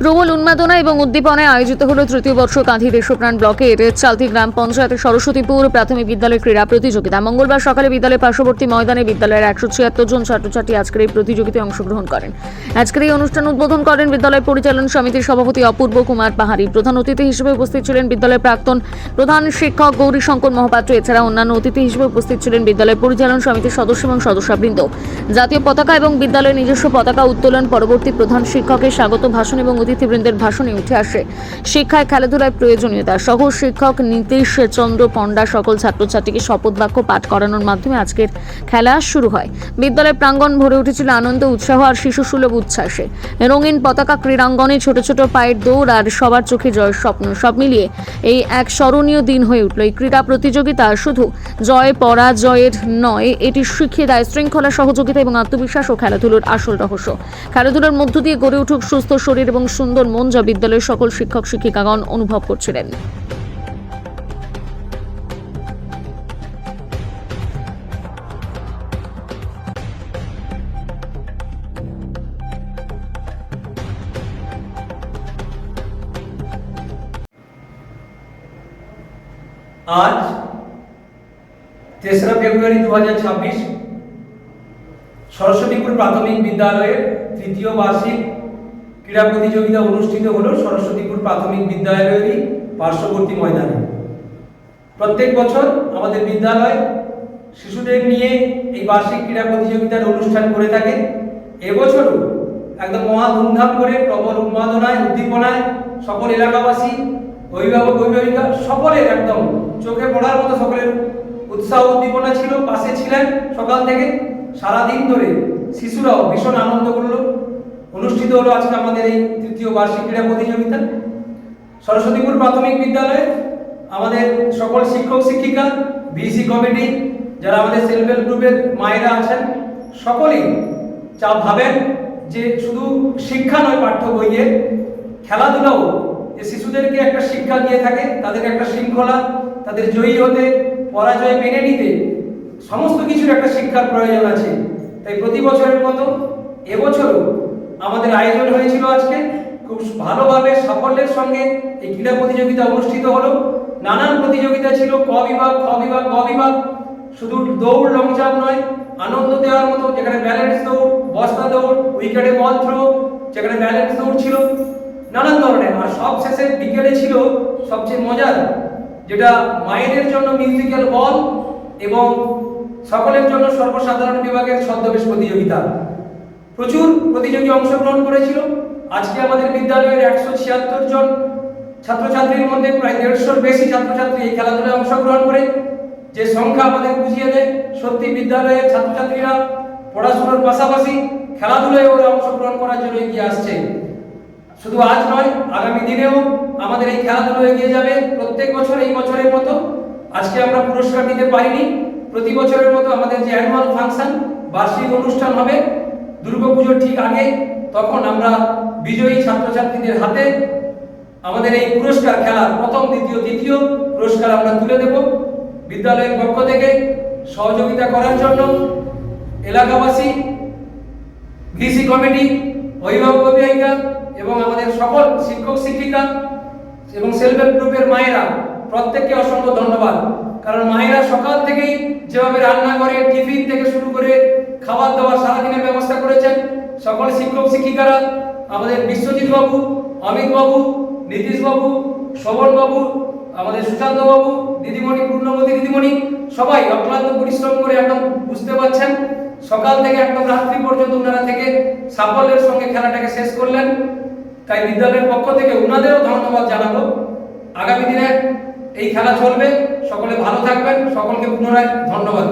প্রবল উন্মাদনা এবং উদ্দীপনায় আয়োজিত হল তৃতীয় বর্ষ কাঁথি দেশপ্রাণ ব্লকের চালতি গ্রাম পঞ্চায়েতের সরস্বতীপুর, প্রাথমিক বিদ্যালয়ের ক্রীড়া প্রতিযোগিতা। মঙ্গলবার সকালে বিদ্যালয়ের পার্শ্ববর্তী ময়দানে বিদ্যালয়ের একশো ছিয়াত্তর জন ছাত্রছাত্রী আজকের এই প্রতিযোগিতায় অংশগ্রহণ করেন। আজকের এই অনুষ্ঠান উদ্বোধন করেন বিদ্যালয় পরিচালন সমিতির সভাপতি অপূর্ব কুমার পাহাড়ি। প্রধান অতিথি হিসেবে উপস্থিত ছিলেন বিদ্যালয়ের প্রাক্তন প্রধান শিক্ষক গৌরী শঙ্কর মহাপাত্র, এছাড়া অন্যান্য অতিথি হিসেবে উপস্থিত ছিলেন বিদ্যালয় পরিচালন সমিতির সদস্য এবং সদস্যবৃন্দ। জাতীয় পতাকা এবং বিদ্যালয়ের নিজস্ব পতাকা উত্তোলন পরবর্তী প্রধান শিক্ষকের স্বাগত ভাষণ এবং অতিথিবৃন্দের ভাষণে উঠে আসে। শিক্ষায় খেলাধুলায় প্রয়োজনীয়তা সহ শিক্ষক নীতিশ চন্দ্র পণ্ডা সকল ছাত্রছাত্রীকে শপথ বাক্য পাঠ করানোর মাধ্যমে আজকের খেলা শুরু হয়। বিদ্যালয়ের প্রাঙ্গণ ভরে উঠেছিল আনন্দ, উৎসাহ আর শিশু সুলভ উচ্ছ্বাসে। রঙিন পতাকা ক্রীড়াঙ্গনে ছোট ছোট পায়ের দৌড় আর সবার চোখে জয়ের স্বপ্ন, সব মিলিয়ে এই এক স্মরণীয় দিন হয়ে উঠল। এই ক্রীড়া প্রতিযোগিতা শুধু জয়, পরাজয়ের নয়, এটি শিখিয়ে দেয় শৃঙ্খলা সহযোগিতা এবং আত্মবিশ্বাস ও খেলাধুলোর আসল রহস্য। খেলাধুলার মধ্য দিয়ে গড়ে উঠুক সুস্থ শরীর এবং সুন্দর মন যা বিদ্যালয়ের সকল শিক্ষক শিক্ষিকাগণ অনুভব করছিলেন। আজ তেসরা ফেব্রুয়ারি দু হাজার ছাব্বিশ সরস্বতীপুর প্রাথমিক বিদ্যালয়ের তৃতীয় বার্ষিক ক্রীড়া প্রতিযোগিতা অনুষ্ঠিত হলো সরস্বতীপুর প্রাথমিক বিদ্যালয়েরই পার্শ্ববর্তী ময়দানে। প্রত্যেক বছর আমাদের বিদ্যালয় শিশুদের নিয়ে এই বার্ষিক ক্রীড়া প্রতিযোগিতার অনুষ্ঠান করে থাকে। এবছরও একদম মহা ধুমধাম করে প্রবল উন্মাদনায়, উদ্দীপনায় সকল এলাকাবাসী, অভিভাবক, অভিভাবিকা সকলের একদম চোখে পড়ার মতো সকলের উৎসাহ, উদ্দীপনা ছিল, পাশে ছিলেন সকাল থেকে সারাদিন ধরে। শিশুরাও ভীষণ আনন্দ করল। অনুষ্ঠিত হলো আজকে আমাদের এই তৃতীয় বার্ষিক ক্রীড়া প্রতিযোগিতা। সরস্বতীপুর প্রাথমিক বিদ্যালয়ে, আমাদের সকল শিক্ষক, শিক্ষিকা বিসি কমিটি, যারা আমাদের সেলফ হেল্প গ্রুপের মায়েরা আছেন, সকলেই যা ভাবেন যে শুধু শিক্ষা নয়, পাঠ্য বইয়ে, খেলাধুলাও যে শিশুদেরকে একটা শিক্ষা দিয়ে থাকে তাদের একটা শৃঙ্খলা, তাদের জয়ী হতে, পরাজয় মেনে নিতে, সমস্ত কিছুর একটা শিক্ষার প্রয়োজন আছে। তাই প্রতি বছরের মতো এবছরও আমাদের আয়োজন হয়েছিল আজকে। খুব ভালোভাবে সাফল্যের সঙ্গে এই ক্রীড়া প্রতিযোগিতা অনুষ্ঠিত হলো। নানান প্রতিযোগিতা ছিল, ক বিভাগ, খ বিভাগ, গ বিভাগ। শুধু দৌড় লং জাম্প নয়, আনন্দ দেওয়ার মতো, যেখানে ব্যালেন্স দৌড়, বস্তা দৌড় উইকেটে বল থ্রো যেখানে ব্যালেন্স দৌড় ছিল। নানান ধরনের, আর সব শেষে বিকেলে ছিল সবচেয়ে মজার, যেটা মায়েদের জন্য মিউজিক্যাল বল এবং সকলের জন্য সর্বসাধারণ বিভাগের ছদ্মবেশ প্রতিযোগিতা। প্রচুর প্রতিযোগী অংশগ্রহণ করেছিল। আজকে আমাদের বিদ্যালয়ের একশো ছিয়াত্তর জন ছাত্রছাত্রীর মধ্যে প্রায় দেড়শোর বেশি ছাত্রছাত্রী এই খেলাধুলায় অংশগ্রহণ করে। যে সংখ্যা আমাদের বুঝিয়ে দেয়, সত্যি বিদ্যালয়ের ছাত্রছাত্রীরা পড়াশোনার পাশাপাশি খেলাধুলায় ওরা অংশগ্রহণ করার জন্য এগিয়ে আসছে। শুধু আজ নয়, আগামী দিনেও আমাদের এই খেলাধুলো এগিয়ে যাবে। প্রত্যেক বছর এই বছরের মতো আজকে আমরা পুরস্কার দিতে পারিনি। প্রতি বছরের মতো আমাদের যে অ্যানুয়াল ফাংশন বার্ষিক অনুষ্ঠান হবে দুর্গাপুজোর ঠিক আগে তখন আমরা বিজয়ী ছাত্রছাত্রীদের হাতে আমাদের এই পুরস্কার খেলার প্রথম, দ্বিতীয়, তৃতীয় পুরস্কার আমরা তুলে দেব। বিদ্যালয়ের পক্ষ থেকে সহযোগিতা করার জন্য এলাকাবাসী ভিসি কমিটি, অভিভাবক অভিভাবিকা এবং আমাদের সকল শিক্ষক শিক্ষিকা এবং সেলফ হেল্প গ্রুপের মায়েরা প্রত্যেককে অসংখ্য ধন্যবাদ। কারণ মায়েরা সকাল থেকেই যেভাবে রান্না করে টিফিন থেকে শুরু করে খাবার দাবার সারাদিনের ব্যবস্থা করেছেন সকল শিক্ষক শিক্ষিকারা, আমাদের বিশ্বজিৎ বাবু, অমিত বাবু, নীতিশ বাবু শোভন বাবু, আমাদের সুশান্ত বাবু, দিদিমণি, পূর্ণমতি দিদিমণি, সবাই অক্লান্ত পরিশ্রম করে একদম বুঝতে পারছেন। সকাল থেকে একদম রাত্রি পর্যন্ত ওনারা থেকে সাফল্যের সঙ্গে খেলাটাকে শেষ করলেন। তাই বিদ্যালয়ের পক্ষ থেকে ওনাদেরও ধন্যবাদ জানাব। আগামী দিনে এই খেলা চলবে। সকলে ভালো থাকবেন। সকলকে পুনরায় ধন্যবাদ।